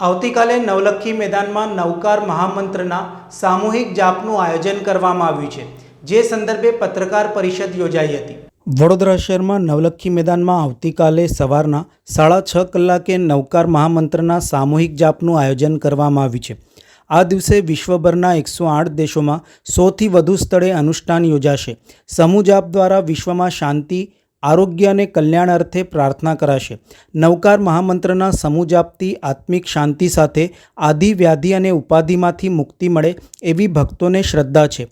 આવતીકાલે નવલખી મેદાનમાં નવકાર મહામંત્રના સામૂહિક જાપનું આયોજન કરવામાં આવ્યું છે, જે સંદર્ભે પત્રકાર પરિષદ યોજાઈ હતી. વડોદરા શહેરમાં નવલખી મેદાનમાં આવતીકાલે સવારના સાડા છ કલાકે નવકાર મહામંત્રના સામૂહિક જાપનું આયોજન કરવામાં આવ્યું છે. આ દિવસે વિશ્વભરના એકસો આઠ દેશોમાં સોથી વધુ સ્થળે અનુષ્ઠાન યોજાશે. સમૂહ જાપ દ્વારા વિશ્વમાં શાંતિ આરોગ્ય અને કલ્યાણ અર્થે પ્રાર્થના કરાશે. નવકાર મહામંત્રના સમૂહ જાપથી આત્મિક શાંતિ સાથે આદિ વ્યાધિ અને ઉપાધિમાંથી મુક્તિ મળે એવી ભક્તોને શ્રદ્ધા છે.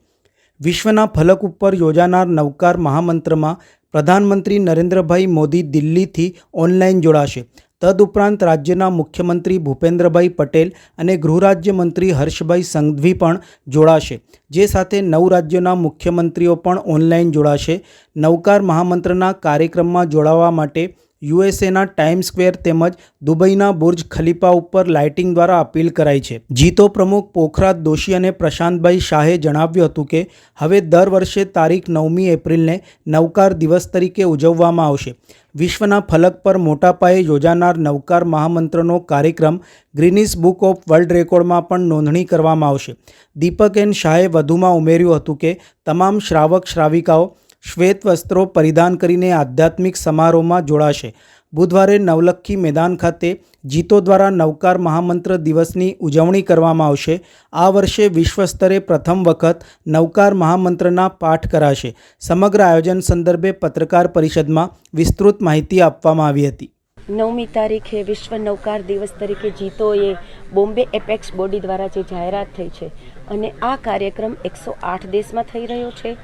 વિશ્વના ફલક ઉપર યોજાનાર નવકાર મહામંત્રમાં પ્રધાનમંત્રી નરેન્દ્રભાઈ મોદી દિલ્હીથી ઓનલાઈન જોડાશે. તદુપરાંત રાજ્યના મુખ્યમંત્રી ભૂપેન્દ્રભાઈ પટેલ અને ગૃહરાજ્યમંત્રી હર્ષભાઈ સંઘવી પણ જોડાશે. જે સાથે નવ રાજ્યોના મુખ્યમંત્રીઓ પણ ઓનલાઈન જોડાશે. નવકાર મહામંત્રના કાર્યક્રમમાં જોડાવા માટે યુએસએના ટાઈમ સ્ક્વેર તેમજ દુબઈના બુર્જ ખલીફા ઉપર લાઇટિંગ દ્વારા અપીલ કરાઈ છે. જીતો પ્રમુખ પોખરાજ દોશી અને પ્રશાંતભાઈ શાહે જણાવ્યું હતું કે, હવે દર વર્ષે તારીખ નવમી એપ્રિલને નવકાર દિવસ તરીકે ઉજવવામાં આવશે. વિશ્વના ફલક પર મોટા પાયે યોજાનાર નવકાર મહામંત્રનો કાર્યક્રમ ગ્રીનિસ બુક ઓફ વર્લ્ડ રેકોર્ડમાં પણ નોંધણી કરવામાં આવશે. દીપક એન શાહે વધુમાં ઉમેર્યું હતું કે, તમામ શ્રાવક શ્રાવિકાઓ શ્વેત વસ્ત્રો પરિધાન કરીને આધ્યાત્મિક સમારોહમાં જોડાશે. બુધવારે નવલખી મેદાન ખાતે જીતો દ્વારા નવકાર મહામંત્ર દિવસની ઉજવણી કરવામાં આવશે. આ વર્ષે વિશ્વ સ્તરે પ્રથમ વખત નવકાર મહામંત્રના પાઠ કરાશે. સમગ્ર આયોજન સંદર્ભે પત્રકાર પરિષદમાં વિસ્તૃત માહિતી આપવામાં આવી હતી. નવમી તારીખે વિશ્વ નૌકાર દિવસ તરીકે જીતોએ બોમ્બે એપેક્સ બોડી દ્વારા જે જાહેરાત થઈ છે અને આ કાર્યક્રમ એકસો આઠ દેશમાં થઈ રહ્યો છે.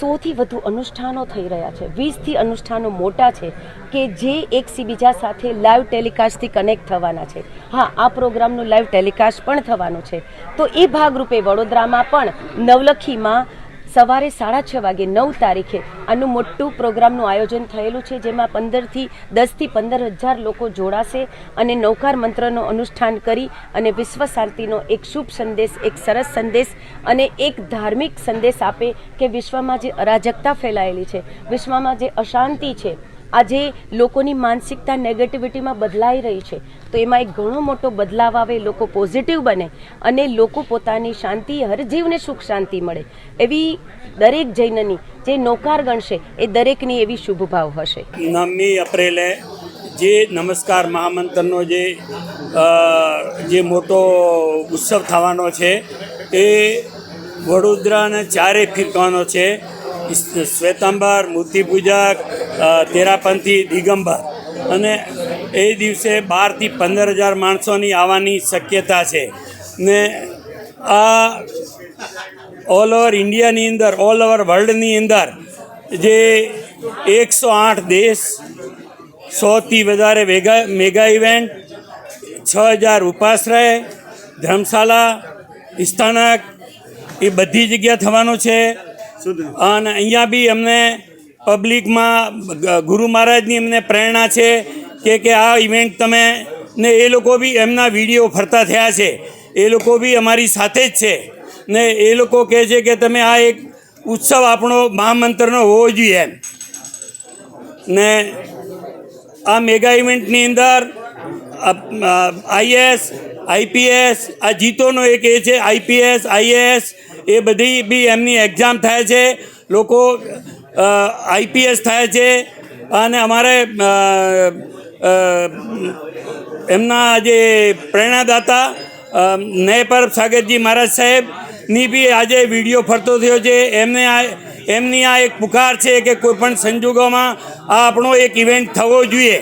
સોથી વધુ અનુષ્ઠાનો થઈ રહ્યા છે. વીસથી અનુષ્ઠાનો મોટા છે કે જે એકસી બીજા સાથે લાઈવ ટેલિકાસ્ટથી કનેક્ટ થવાના છે. હા, આ પ્રોગ્રામનું લાઈવ ટેલિકાસ્ટ પણ થવાનું છે. તો એ ભાગરૂપે વડોદરામાં પણ નવલખીમાં સવારે સાડા છ વાગે નવ તારીખે આનું મોટું પ્રોગ્રામનું આયોજન થયેલું છે, જેમાં પંદરથી દસથી પંદર હજાર લોકો જોડાશે અને નૌકાર મંત્રનો અનુષ્ઠાન કરી અને વિશ્વ શાંતિનો એક શુભ સંદેશ, એક સરસ સંદેશ અને એક ધાર્મિક સંદેશ આપે કે વિશ્વમાં જે અરાજકતા ફેલાયેલી છે, વિશ્વમાં જે અશાંતિ છે આજે લોકોની માનસિકતા નેગેટિવિટીમાં બદલાઈ રહી છે. તો એમાં એક ઘણો મોટો બદલાવ આવે લોકો પોઝિટિવ બને અને લોકો પોતાની શાંતિ, હર જીવને સુખ શાંતિ મળે. એવી દરેક જૈનની જે નૌકાર ગણશે, એ દરેકની એવી શુભ ભાવ હશે. નવમી એપ્રિલે જે નમસ્કાર મહામંત્રનો જે જે મોટો ઉત્સવ થવાનો છે, એ વડોદરાને ચારે ફિરકાનો છે. શ્વેતાંબર, મૂર્તિપૂજક તેરાપંથી દિગંબર. અને એ દિવસે બારથી પંદર હજાર માણસોની આવવાની શક્યતા છે. ને આ ઓલ ઓવર ઇન્ડિયાની અંદર ઓલ ઓવર વર્લ્ડની અંદર જે એકસો આઠ દેશ સોથી વધારે વેગા મેગા ઇવેન્ટ છ હજાર ઉપાશ્રય ધર્મશાલા સ્થાનક એ બધી જગ્યા થવાનું છે. અને અહીંયા બી અમને પબ્લિકમાં ગુરુ મહારાજની એમને પ્રેરણા છે કે કે આ ઇવેન્ટ તમે ને એ લોકો બી એમના વીડિયો ફરતા થયા છે. એ લોકો બી અમારી સાથે જ છે. ને એ લોકો કહે છે કે, તમે આ એક ઉત્સવ આપણો મહામંત્રનો હોવો જોઈએ એમ. ને આ મેગા ઇવેન્ટની અંદર આઈએસ આઈપીએસ આ જીતોનો એક એ છે આઈપીએસ આઈએએસ એ બધી બી એમની એક્ઝામ થાય છે. લોકો આઈપીએસ થાય છે અને અમારે એમના જે પ્રેરણાદાતા અ, નયપર સાગરજી મહારાજ સાહેબની બી આજે વીડિયો ફરતો થયો છે. એમને આ એમની આ એક પુકાર છે કે કોઈપણ સંજોગોમાં આ આપણો એક ઇવેન્ટ થવો જોઈએ.